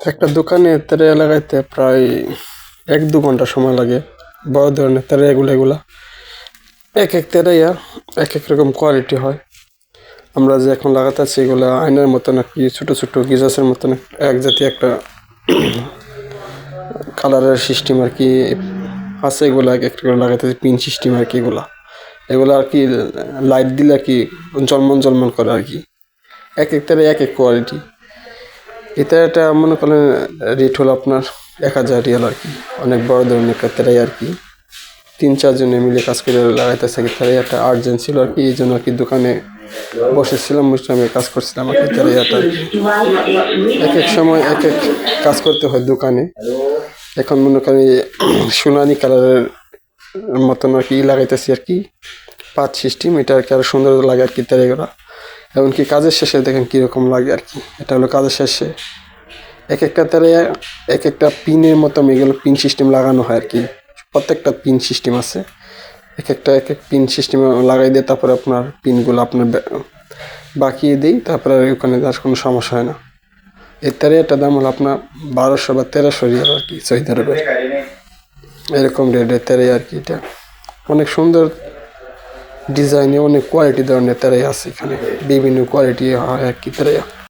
একটা দোকানে তেরে লাগাইতে প্রায় এক দু ঘণ্টা সময় লাগে, বড় ধরনের তেরে এগুলো এগুলা। এক এক তেরাইয়া এক এক রকম কোয়ালিটি হয়। আমরা যে এখন লাগাতে আছি এগুলো আয়নার মতন আর কি, ছোটো ছোটো গিজাসের মতন এক জাতীয় একটা কালারের সিস্টেম আর কি আছে এগুলো, এক একটা করে লাগাতে পিন সিস্টেম আর কি এগুলা। এগুলো আর কি লাইট দিলে আর কি জলমন জলমন করে আর কি। এক এক তেরে এক এক কোয়ালিটি এটা এটা মনে করেন রেট হলো আপনার এক হাজার রিয়াল আর কি। অনেক বড় ধরনের একটা তেরাই আর কি। তিন চারজনে মিলে কাজ করে লাগাইতেছে কি। তেরাই একটা আর্জেন্ট ছিল আর কি, এই জন্য আর কি দোকানে বসেছিলাম বসে আমি কাজ করছিলাম আর কি তেরাইয়াটা এক এক সময় এক এক কাজ করতে হয় দোকানে। এখন মনে করেন সোনালি কালারের মতন আর কি লাগাইতেছি আর কি। পাঁচ সিস্টেম এটা আর কি আরও সুন্দর লাগে আর কি তেরাইগুলা। এমনকি কাজের শেষে দেখেন কীরকম লাগে আর কি। এটা হলো কাজের শেষে। এক একটা তারে এক একটা পিনের মতো এগুলো পিন সিস্টেম লাগানো হয় আর কি। প্রত্যেকটা পিন সিস্টেম আছে। এক একটা এক এক পিন সিস্টেম লাগাই দিয়ে তারপরে আপনার পিনগুলো আপনার বাকিয়ে দিই, তারপরে আর ওখানে আর কোনো সমস্যা হয় না। এর তারে একটা দাম হলো আপনার বারোশো বা তেরোশো রিয়াল আর কি সৌদি এরকম রেটের তেরে আর কি এটা। অনেক সুন্দর ডিজাইনে অনেক কোয়ালিটি ধরনের তেরাই আছে এখানে। বিভিন্ন কোয়ালিটি হয় আর কি